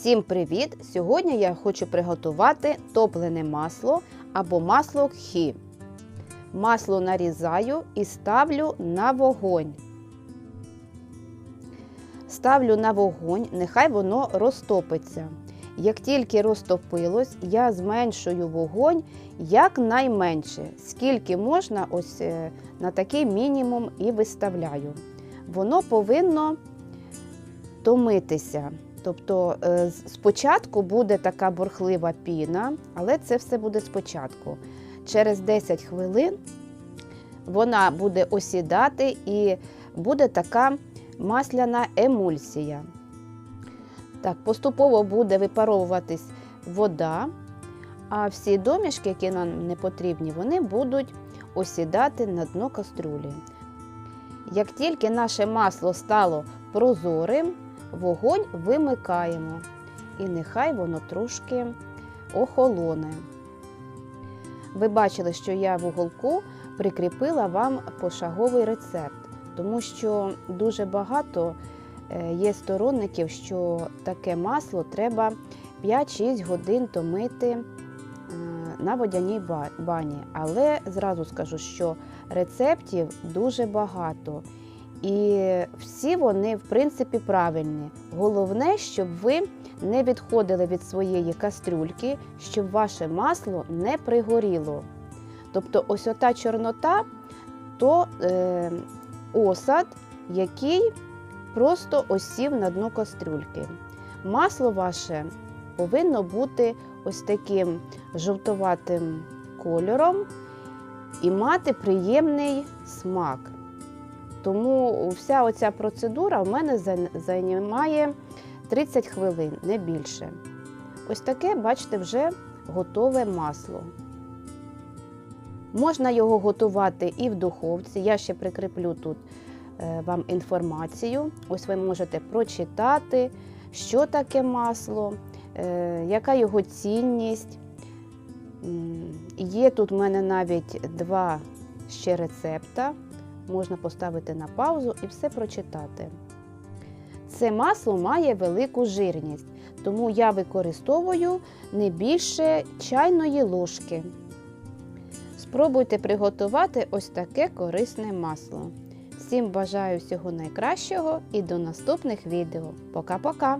Всім привіт! Сьогодні я хочу приготувати топлене масло або масло кхі. Масло нарізаю і ставлю на вогонь. Ставлю на вогонь, нехай воно розтопиться. Як тільки розтопилось, я зменшую вогонь якнайменше, скільки можна, ось е, на такий мінімум і виставляю. Воно повинно томитися. Тобто е, спочатку буде така бурхлива піна, але це все буде спочатку. Через 10 хвилин вона буде осідати і буде така масляна емульсія. Так, поступово буде випаровуватись вода, а всі домішки, які нам не потрібні, вони будуть осідати на дно кастрюлі. Як тільки наше масло стало прозорим, вогонь вимикаємо і нехай воно трошки охолоне. Ви бачили, що я в уголку прикріпила вам пошаговий рецепт, тому що дуже багато е, є сторонників, що таке масло треба 5-6 годин томити е, на водяній бані. Але зразу скажу, що рецептів дуже багато. І всі вони, в принципі, правильні. Головне, щоб ви не відходили від своєї кастрюльки, щоб ваше масло не пригоріло. Тобто, ось ота чорнота то е, осад, який просто осів на дно кастрюльки. Масло ваше повинно бути ось таким жовтуватим кольором і мати приємний смак. Тому вся оця процедура в мене займає 30 хвилин, не більше. Ось таке, бачите, вже готове масло. Можна його готувати і в духовці. Я ще прикріплю тут е, вам інформацію. Ось ви можете прочитати, що таке масло, е, яка його цінність. Є тут в мене навіть два ще рецепта можна поставити на паузу і все прочитати. Це масло має велику жирність, тому я використовую не більше чайної ложки. Спробуйте приготувати ось таке корисне масло. Всім бажаю всього найкращого і до наступних відео. Пока-пока!